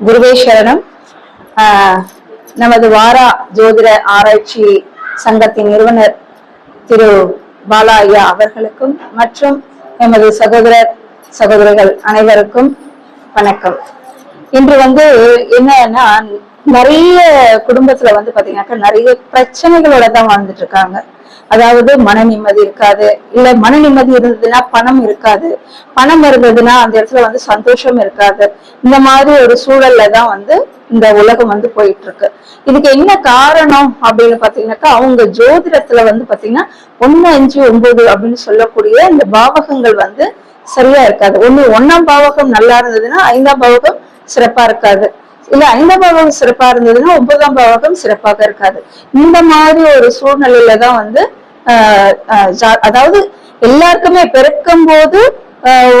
குருவேஸ்வரனும் நமது வாரா ஜோதிட ஆராய்ச்சி சங்கத்தின் நிறுவனர் திரு பாலா ஐயா அவர்களுக்கும் மற்றும் எமது சகோதரர் சகோதரிகள் அனைவருக்கும் வணக்கம். இன்று வந்து என்னன்னா நிறைய குடும்பத்துல வந்து பாத்தீங்கன்னாக்கா நிறைய பிரச்சனைகளோட தான் வாழ்ந்துட்டு இருக்காங்க. அதாவது மன நிம்மதி இருக்காது. இல்ல மன நிம்மதி இருந்ததுன்னா பணம் இருக்காது. பணம் இருந்ததுன்னா அந்த இடத்துல வந்து சந்தோஷம் இருக்காது. இந்த மாதிரி ஒரு சூழல்ல தான் வந்து இந்த உலகம் வந்து போயிட்டு இருக்கு இதுக்கு என்ன காரணம் அப்படின்னு பாத்தீங்கன்னாக்கா அவங்க ஜோதிடத்துல வந்து பாத்தீங்கன்னா ஒண்ணு அஞ்சு ஒன்பது அப்படின்னு சொல்லக்கூடிய இந்த பாவகங்கள் வந்து சரியா இருக்காது. ஒண்ணு ஒண்ணாம் பாவகம் நல்லா இருந்ததுன்னா ஐந்தாம் பாவகம் சிறப்பா இருக்காது. இல்ல அந்த பாவகம் சிறப்பா இருந்ததுன்னா ஒன்பதாம் பாவகம் சிறப்பாக இருக்காது. இந்த மாதிரி ஒரு சூழ்நிலையில தான் வந்து ஆஹ் ஜா- அதாவது எல்லாருக்குமே பிறக்கும் போது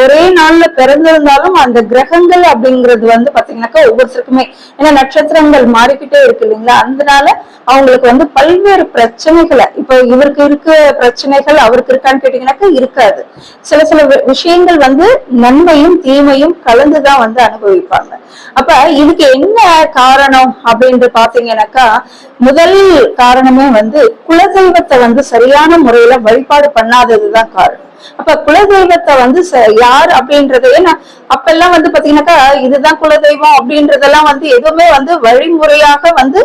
ஒரே நாள்ல பிறந்திருந்தாலும் அந்த கிரகங்கள் அப்படிங்கிறது வந்து பாத்தீங்கன்னாக்கா ஒவ்வொருத்தருக்குமே. ஏன்னா நட்சத்திரங்கள் மாறிக்கிட்டே இருக்கு இல்லைங்களா? அதனால அவங்களுக்கு வந்து பல்வேறு பிரச்சனைகளை இப்ப இவருக்கு இருக்க பிரச்சனைகள் அவருக்கு இருக்கான்னு கேட்டீங்கன்னாக்கா இருக்காது. சில சில விஷயங்கள் வந்து நன்மையும் தீமையும் கலந்துதான் வந்து அனுபவிப்பாங்க. அப்ப இதுக்கு என்ன காரணம் அப்படின்னு பாத்தீங்கன்னாக்கா முதல் காரணமே வந்து குலதெய்வத்தை வந்து சரியான முறையில வழிபாடு பண்ணாததுதான் காரணம். அப்ப குலதெய்வத்தை வந்து யார் அப்படின்றது ஏன்னா அப்பெல்லாம் வந்து பாத்தீங்கன்னாக்கா இதுதான் குலதெய்வம் அப்படின்றதெல்லாம் வந்து எதுவுமே வந்து வழிமுறையாக வந்து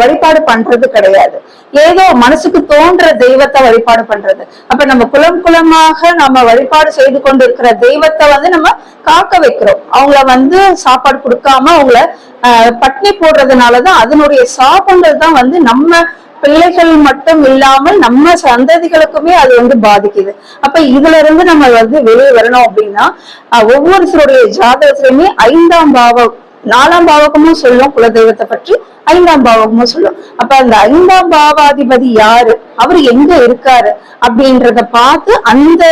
வழிபாடு பண்றது கிடையாது. ஏதோ மனசுக்கு தோன்ற தெய்வத்தை வழிபாடு பண்றது. அப்ப நம்ம குலம் குலமாக நம்ம வழிபாடு செய்து கொண்டு இருக்கிற தெய்வத்தை வந்து நம்ம காக்க வைக்கிறோம். அவங்கள வந்து சாப்பாடு கொடுக்காம அவங்கள ஆஹ், பட்னி போடுறதுனாலதான் அதனுடைய சாபங்கள் தான் வந்து நம்ம பிள்ளைகள் மட்டும் இல்லாமல் நம்ம சந்ததிகளுக்குமே அது வந்து பாதிக்குது. அப்ப இதுல இருந்து நம்ம வந்து வெளியே வரணும் அப்படின்னா ஒவ்வொருத்தருடைய ஜாதகத்திலுமே ஐந்தாம் பாவம் நாலாம் பாவகமும் சொல்லும் குலதெய்வத்தை பற்றி ஐந்தாம் பாவகமும் சொல்லும். அப்ப அந்த ஐந்தாம் பாவாதிபதி யாரு? அவர் எங்க இருக்காரு? அப்படின்றத பார்த்து அந்த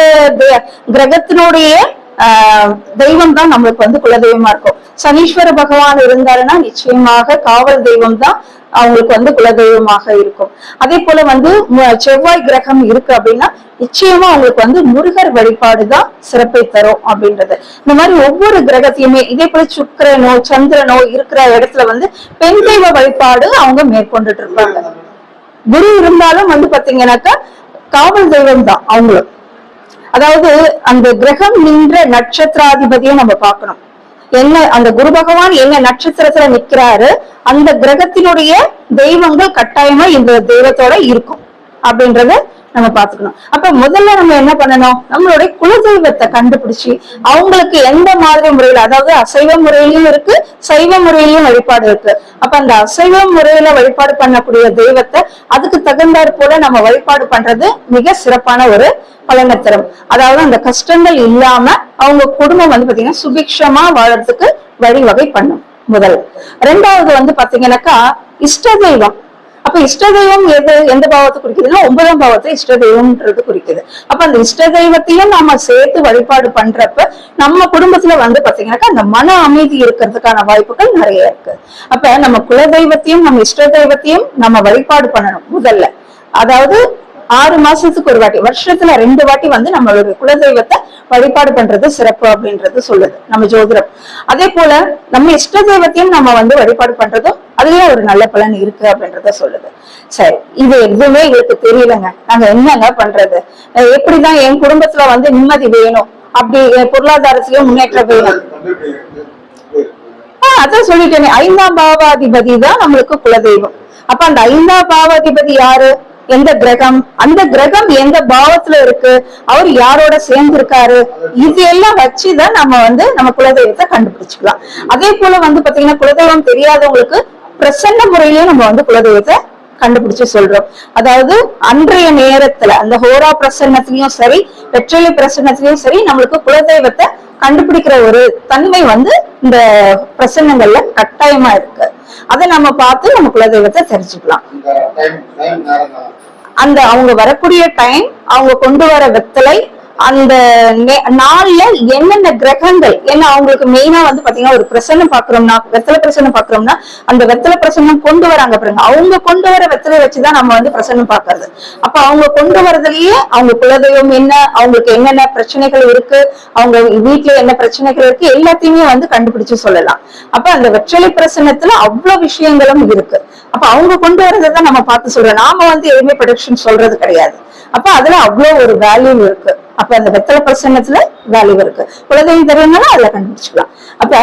கிரகத்தினுடைய தெய்வம் தான் நம்மளுக்கு வந்து குலதெய்வமா இருக்கும். சனீஸ்வர பகவான் இருந்தாருன்னா நிச்சயமாக காவல் தெய்வம் தான் அவங்களுக்கு வந்து குலதெய்வமாக இருக்கும். அதே போல வந்து செவ்வாய் கிரகம் இருக்கு அப்படின்னா நிச்சயமா அவங்களுக்கு வந்து முருகர் வழிபாடு தான் சிறப்பை தரும் அப்படின்றது. இந்த மாதிரி ஒவ்வொரு கிரகத்தையுமே இதே போல சுக்கிரனோ சந்திரனோ இருக்கிற இடத்துல வந்து பெண் தெய்வ வழிபாடு அவங்க மேற்கொண்டுட்டு இருப்பாங்க. குரு இருந்தாலும் வந்து பாத்தீங்கன்னாக்கா காவல் தெய்வம் தான் அவங்களும். அதாவது அந்த கிரகம் நின்ற நட்சத்திராதிபதியை நம்ம பார்க்கணும். என்ன அந்த குரு பகவான் என்ன நட்சத்திரத்துல நிக்கிறாரு? அந்த கிரகத்தினுடைய தெய்வங்கள் கட்டாயமா இந்த தெய்வத்தோட இருக்கும். அப்படின்றத நம்ம பாத்துக்கணும் அப்ப முதல்ல நம்ம என்ன பண்ணணும்? நம்மளுடைய குலதெய்வத்தை கண்டுபிடிச்சு அவங்களுக்கு எந்த மாதிரி முறையில அதாவது அசைவ முறையிலயும் இருக்கு சைவ முறையிலயும் வழிபாடு இருக்கு. அப்ப அந்த அசைவ முறையில வழிபாடு பண்ணக்கூடிய தெய்வத்தை அதுக்கு தகுந்தாற் போல நம்ம வழிபாடு பண்றது மிக சிறப்பான ஒரு பலனை தரும் அதாவது அந்த கஷ்டங்கள் இல்லாம அவங்க குடும்பம் வந்து பாத்தீங்கன்னா சுபிக்ஷமா வாழறதுக்கு வழிவகை பண்ணும் முதல் ரெண்டாவது வந்து பாத்தீங்கன்னாக்கா இஷ்ட தெய்வம். அப்ப இஷ்ட தெய்வம் எது? எந்த பாவத்தை குறிக்குதுன்னா ஒன்பதாம் பாவத்தை இஷ்ட தெய்வம்ன்றது குறிக்குது. அப்ப அந்த இஷ்ட தெய்வத்தையும் நாம சேர்த்து வழிபாடு பண்றப்ப நம்ம குடும்பத்துல வந்து பாத்தீங்கன்னாக்கா அந்த மன அமைதி இருக்கிறதுக்கான வாய்ப்புகள் நிறைய இருக்கு. அப்ப நம்ம குல தெய்வத்தையும் நம்ம இஷ்ட தெய்வத்தையும் நம்ம வழிபாடு பண்ணணும் முதல்ல. அதாவது ஆறு மாசத்துக்கு ஒரு வாட்டி வருஷத்துல ரெண்டு வாட்டி வந்து நம்மளுடைய குலதெய்வத்தை வழிபாடு பண்றது சிறப்பு அப்படின்றது சொல்லுது நம்ம ஜோதிடம். அதே போல நம்ம இஷ்ட தெய்வத்தையும் நம்ம வந்து வழிபாடு பண்றதும் அதுலயும் ஒரு நல்ல பலன் இருக்கு அப்படின்றத சொல்லுது. சரி இது எதுவுமே எங்களுக்கு தெரியலங்க. நாங்க என்னங்க பண்றது? எப்படிதான் என் குடும்பத்துல வந்து நிம்மதி வேணும்? அப்படி என் பொருளாதாரத்திலயும் முன்னேற்றம் வேணும்? ஆஹ் அதான் சொல்லிட்டேனே. ஐந்தாம் பாவாதிபதி தான் நம்மளுக்கு குலதெய்வம். அப்ப அந்த ஐந்தாம் பாவாதிபதி யாரு? எந்த கிரகம்? அந்த கிரகம் எந்த பாவத்துல இருக்கு? அவர் யாரோட சேர்ந்து இருக்காரு இது எல்லாம் வச்சுதான் நம்ம வந்து நம்ம குலதெய்வத்தை கண்டுபிடிச்சுக்கலாம். அதே போல வந்து பாத்தீங்கன்னா குலதெய்வம் தெரியாதவங்களுக்கு பிரசன்ன முறையிலேயே நம்ம வந்து குலதெய்வத்தை கண்டுபிடிச்சு சொல்றோம். அதாவது அன்றைய நேரத்துல அந்த ஹோரா பிரசன்னத்திலயும் சரி வெற்றிலை பிரசன்னத்திலயும் சரி நம்மளுக்கு குலதெய்வத்தை கண்டுபிடிக்கிற ஒரு தன்மை வந்து இந்த பிரசன்னங்கள்ல கட்டாயமா இருக்கு. அதை நம்ம பார்த்து நம்ம குலதெய்வத்தை தெரிஞ்சுக்கலாம். அந்த அவங்க வரக்கூடிய டைம் அவங்க கொண்டு வர வெத்தலை அந்த நே- நாள்ல என்னென்ன கிரகங்கள் ஏன்னா அவங்களுக்கு மெயினா வந்து பாத்தீங்கன்னா ஒரு பிரசனம் பாக்குறோம்னா வெத்தலை பிரசனம் பாக்குறோம்னா அந்த வெத்தலை பிரசன்னம் கொண்டு வராங்க பாருங்க. அவங்க கொண்டு வர வெத்தலை வச்சுதான் நம்ம வந்து பிரசனம் பாக்குறது. அப்ப அவங்க கொண்டு வரதுலயே அவங்க குலதெய்வம் என்ன அவங்களுக்கு என்னென்ன பிரச்சனைகள் இருக்கு அவங்க வீட்டுல என்ன பிரச்சனைகள் இருக்கு எல்லாத்தையுமே வந்து கண்டுபிடிச்சு சொல்லலாம். அப்ப அந்த வெற்றலை பிரசனத்துல அவ்வளவு விஷயங்களும் இருக்கு. அப்ப அவங்க கொண்டு வரதை தான் நம்ம பார்த்து சொல்றோம். நாம வந்து எதுவுமே ப்ரொடக்ஷன் சொல்றது கிடையாது. அப்ப அதுல அவ்வளவு ஒரு வேல்யூ இருக்கு. அப்ப அந்த வெத்தலை பிரசன்னத்துல வேல்யூ இருக்கு. குலதெய்வம் தெரியணும்னா அதுல கண்டுபிடிச்சுக்கலாம். அப்ப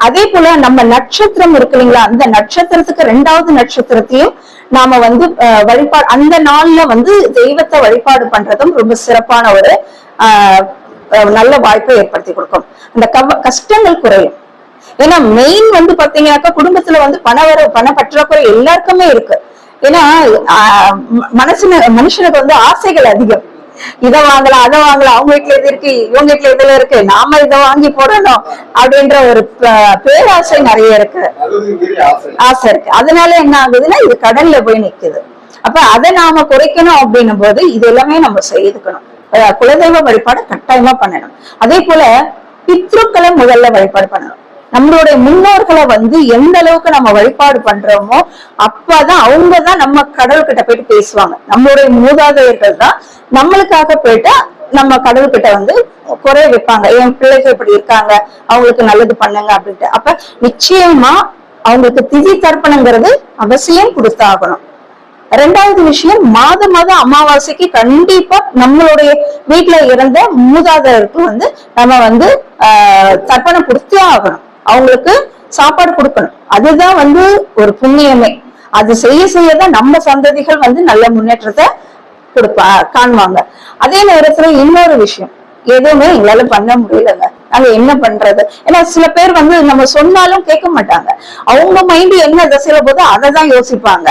அதே போல நம்ம நட்சத்திரம் இருக்கு இல்லைங்களா? அந்த நட்சத்திரத்துக்கு ரெண்டாவது நட்சத்திரத்தையும் நாம வந்து வழிபாடு அந்த நாள்ல வந்து தெய்வத்தை வழிபாடு பண்றதும் ரொம்ப சிறப்பான ஒரு ஆஹ், நல்ல வாய்ப்பை ஏற்படுத்தி கொடுக்கும். அந்த கவ கஷ்டங்கள் குறையும். ஏன்னா மெயின் வந்து பாத்தீங்கன்னாக்கா குடும்பத்துல வந்து பண வர பண பற்றாக்குறை எல்லாருக்குமே இருக்கு. ஏன்னா ஆஹ், மனசுன மனுஷனுக்கு வந்து ஆசைகள் அதிகம். இதை வாங்கலாம் அதை வாங்கலாம் அவங்க வீட்டுல இது இருக்கு இவங்க வீட்டுல இதுல இருக்கு நாம இதை வாங்கி போடணும் அப்படின்ற ஒரு பேராசை நிறைய இருக்கு. ஆசை இருக்கு. அதனால என்ன ஆகுதுன்னா இது கடல்ல போய் நிக்குது. அப்ப அதை நாம குறைக்கணும் அப்படின்னும் போது இது எல்லாமே நம்ம செய்துக்கணும். குலதெய்வ வழிபாடு கட்டாயமா பண்ணணும். அதே போல பித்ருக்களை முதல்ல வழிபாடு பண்ணணும். நம்மளுடைய முன்னோர்களை வந்து எந்த அளவுக்கு நம்ம வழிபாடு பண்றோமோ அப்பதான் அவங்க தான் நம்ம கடவுள்கிட்ட போயிட்டு பேசுவாங்க. நம்மளுடைய மூதாதையர்கள் தான் நம்மளுக்காக போயிட்டு நம்ம கடவுள்கிட்ட வந்து குறை வைப்பாங்க. என் பிள்ளைகள் இப்படி இருக்காங்க அவங்களுக்கு நல்லது பண்ணுங்க அப்படின்ட்டு. அப்ப நிச்சயமா அவங்களுக்கு திதி தர்ப்பணங்கிறது அவசியம் கொடுத்தாகணும். ரெண்டாவது விஷயம் மாத மாதம் அமாவாசைக்கு கண்டிப்பா நம்மளுடைய வீட்டுல இருந்த மூதாதையருக்கு வந்து நம்ம வந்து ஆஹ், தர்ப்பணம் கொடுத்தே ஆகணும். அவங்களுக்கு சாப்பாடு கொடுக்கணும். அதுதான் வந்து ஒரு புண்ணியமே. அது செய்ய செய்யதான் நம்ம சந்ததிகள் வந்து நல்ல முன்னேற்றத்தை கொடுப்பா காண்பாங்க. அதே நேரத்துல இன்னொரு விஷயம். எதுவுமே எங்களால பண்ண முடியலங்க. நாங்க என்ன பண்றது? ஏன்னா சில பேர் வந்து நம்ம சொன்னாலும் கேட்க மாட்டாங்க. அவங்க மைண்ட் என்ன திசையில போதோ அதை தான் யோசிப்பாங்க.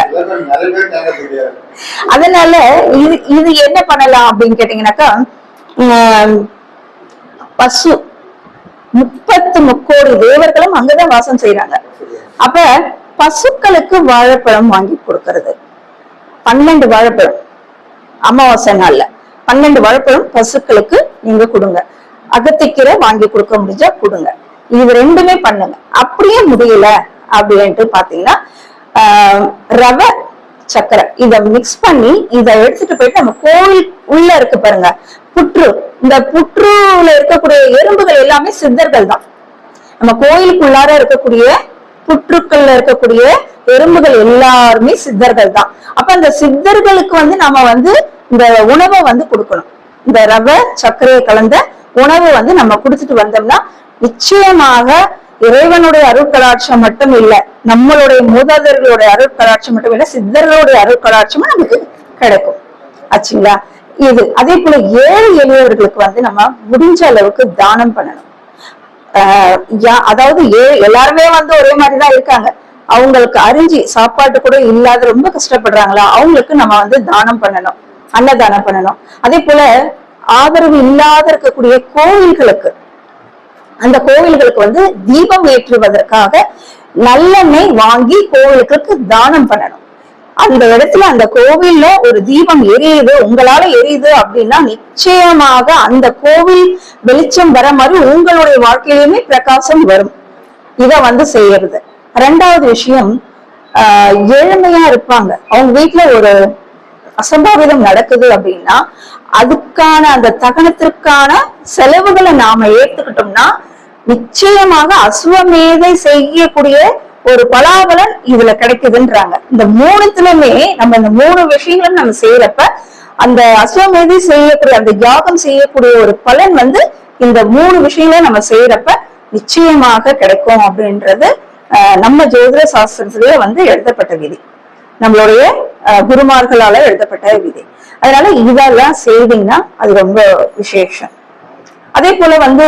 அதனால இது இது என்ன பண்ணலாம் அப்படின்னு கேட்டீங்கன்னாக்கா பசு முப்பத்து முக்கோடி தேவர்களும் அங்கதான் வாசம் செய்யறாங்க அப்ப பசுக்களுக்கு வாழைப்பழம் வாங்கி கொடுக்கறது. பன்னெண்டு வாழைப்பழம் அமாவாசை நாள்ல. பன்னெண்டு வாழைப்பழம் பசுக்களுக்கு நீங்க கொடுங்க. அகத்திக்கீரை வாங்கி கொடுக்க முடிஞ்சா கொடுங்க. இது ரெண்டுமே பண்ணுங்க. அப்படியே முடியல அப்படின்ட்டு பாத்தீங்கன்னா ரவை சக்கரை. இத மிக்ஸ் பண்ணி இத எடுத்துட்டு போயிட்டு நம்ம கோவில் உள்ள இருக்கு பாருங்க. புற்று. இந்த புற்றுல இருக்கக்கூடிய எறும்புகள் எல்லாமே சித்தர்கள் தான். நம்ம கோயிலுக்குள்ளார இருக்கக்கூடிய புற்றுக்கள்ல இருக்கக்கூடிய எறும்புகள் எல்லாருமே சித்தர்கள் தான். அப்ப அந்த சித்தர்களுக்கு வந்து நம்ம வந்து இந்த உணவை வந்து கொடுக்கணும். இந்த ரவை சர்க்கரையை கலந்த உணவு வந்து நம்ம கொடுத்துட்டு வந்தோம்னா நிச்சயமாக இறைவனுடைய அருட்கலாட்சம் மட்டும் இல்ல நம்மளுடைய மூதாதர்களுடைய அருட்கலாட்சம் மட்டும் இல்ல சித்தர்களுடைய அருட்கலாட்சமும் நமக்கு கிடைக்கும். ஆச்சுங்களா? இது அதே போல ஏழை எளியவர்களுக்கு வந்து நம்ம முடிஞ்ச அளவுக்கு தானம் பண்ணணும். ஆஹ் யா- அதாவது ஏ- எல்லாருமே வந்து ஒரே மாதிரிதான் இருக்காங்க. அவங்களுக்கு அரிஞ்சு சாப்பாட்டு கூட இல்லாத ரொம்ப கஷ்டப்படுறாங்களா? அவங்களுக்கு நம்ம வந்து தானம் பண்ணணும். அன்னதானம் பண்ணணும். அதே போல ஆதரவு இல்லாத இருக்கக்கூடிய கோவில்களுக்கு அந்த கோவில்களுக்கு வந்து தீபம் ஏற்றுவதற்காக நல்லெண்ணெய் வாங்கி கோவிலுக்கு தானம் பண்ணணும். அந்த இடத்துல அந்த கோவில்ல ஒரு தீபம் எரியுது. உங்களால எரியுது அப்படின்னா நிச்சயமாக அந்த கோவில் வெளிச்சம் வர மாதிரி உங்களுடைய வாழ்க்கையிலுமே பிரகாசம் வரும். இத வந்து செய்யறது. ரெண்டாவது விஷயம் ஆஹ் ஏழ்மையா இருப்பாங்க. அவங்க வீட்டுல ஒரு அசம்பாவிதம் நடக்குது அப்படின்னா அதுக்கான அந்த தகனத்திற்கான செலவுகளை நாம ஏத்துக்கிட்டோம்னா நிச்சயமாக அசுவமேதை செய்யக்கூடிய ஒரு பலாபலன் இதுல கிடைக்குதுன்றாங்க. இந்த மூணுத்துலயுமே நம்ம இந்த மூணு விஷயங்களும் நம்ம செய்யறப்ப அந்த அஸ்வமேதி செய்யக்கூடிய அந்த யாகம் செய்யக்கூடிய ஒரு பலன் வந்து இந்த மூணு விஷயங்களும் நம்ம செய்யறப்ப நிச்சயமாக கிடைக்கும் அப்படின்றது ஆஹ், நம்ம ஜோதிட சாஸ்திரத்திலேயே வந்து எழுதப்பட்ட விதி. நம்மளுடைய அஹ், குருமார்களால எழுதப்பட்ட விதி. அதனால இதெல்லாம் செய்தீங்கன்னா அது ரொம்ப விசேஷம். அதே போல வந்து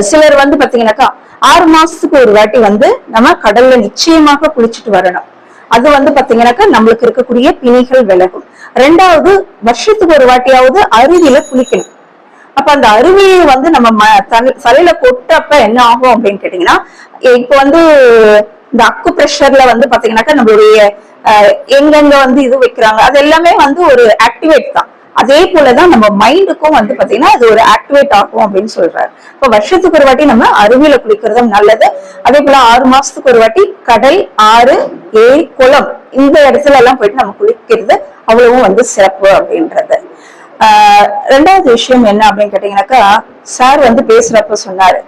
சிலர் வந்து பாத்தீங்கன்னாக்கா ஆறு மாசத்துக்கு ஒரு வாட்டி வந்து நம்ம கடல்ல நிச்சயமாக குளிச்சுட்டு வரணும். அது வந்து பாத்தீங்கன்னாக்கா நம்மளுக்கு இருக்கக்கூடிய பிணிகள் விலகும். ரெண்டாவது வருஷத்துக்கு ஒரு வாட்டியாவது அருவியில குளிக்கணும். அப்ப அந்த அருவியை வந்து நம்ம ம- தலையில கொட்டப்ப என்ன ஆகும் அப்படின்னு கேட்டீங்கன்னா இப்ப வந்து இந்த அக்கு பிரஷர்ல வந்து பாத்தீங்கன்னாக்கா நம்மளுடைய எங்கெங்க வந்து இது வைக்கிறாங்க அது எல்லாமே வந்து ஒரு ஆக்டிவேட் தான். அதே போலதான் நம்ம மைண்டுக்கும் வந்து பாத்தீங்கன்னா அது ஒரு ஆக்டிவேட் ஆகும் அப்படின்னு சொல்றாரு. இப்ப வருஷத்துக்கு ஒரு வாட்டி நம்ம அருவியில குளிக்கிறதும் நல்லது. அதே போல ஆறு மாசத்துக்கு ஒரு வாட்டி கடல் ஆறு ஏரி குளம் இந்த இடத்துல எல்லாம் போயிட்டு நம்ம குளிக்கிறது அவ்வளவும் வந்து சிறப்பு அப்படின்றது. ஆஹ் ரெண்டாவது விஷயம் என்ன அப்படின்னு கேட்டீங்கன்னாக்கா சார் வந்து பேசுறப்ப சொன்னாரு.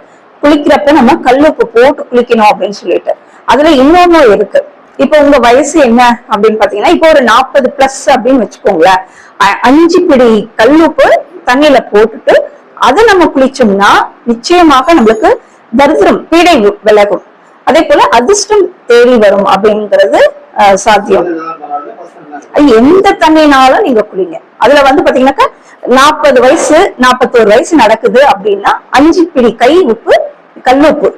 குளிக்கிறப்ப நம்ம கல்லுப்பு போட்டு குளிக்கணும் அப்படின்னு சொல்லிட்டு. அதுல இன்னொன்னும் இருக்கு. இப்போ உங்க வயசு என்ன அப்படின்னு பாத்தீங்கன்னா இப்போ ஒரு நாற்பது பிளஸ் அப்படின்னு வச்சுக்கோங்களேன். அஞ்சு பிடி கல்லுப்பு தண்ணியில போட்டுட்டு அதை நம்ம குளிச்சோம்னா நிச்சயமாக நம்மளுக்கு தரித்திரம் பீடை விலகும். அதே போல அதிர்ஷ்டம் தேடி வரும் அப்படிங்கிறது சாத்தியம். எந்த தண்ணினாலும் நீங்க குளிங்க. அதுல வந்து பாத்தீங்கன்னாக்கா நாற்பது வயசு நாற்பத்தோரு வயசு நடக்குது அப்படின்னா அஞ்சு பிடி கை உப்பு கல்லுப்பு.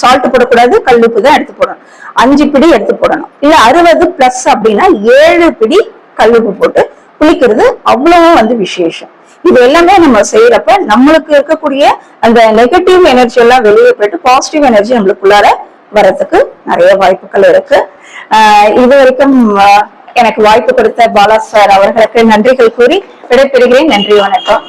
சால்ட் போடக்கூடாது கல்லுப்பு தான் எடுத்து போடணும். அஞ்சு பிடி எடுத்து போடணும். இல்ல அறுபது பிளஸ் அப்படின்னா ஏழு பிடி கல்லுப்பு போட்டு குளிக்கிறது அவ்வளவும் வந்து விசேஷம். இது எல்லாமே நம்ம செய்யறப்ப நம்மளுக்கு இருக்கக்கூடிய அந்த நெகட்டிவ் எனர்ஜி எல்லாம் வெளியே போயிட்டு பாசிட்டிவ் எனர்ஜி நம்மளுக்குள்ளார வரதுக்கு நிறைய வாய்ப்புகள் இருக்கு. ஆஹ் இது வரைக்கும் எனக்கு வாய்ப்பு கொடுத்த பாலா சார் அவர்களுக்கு நன்றிகள் கூறி விடைபெறுகிறேன். நன்றி வணக்கம்.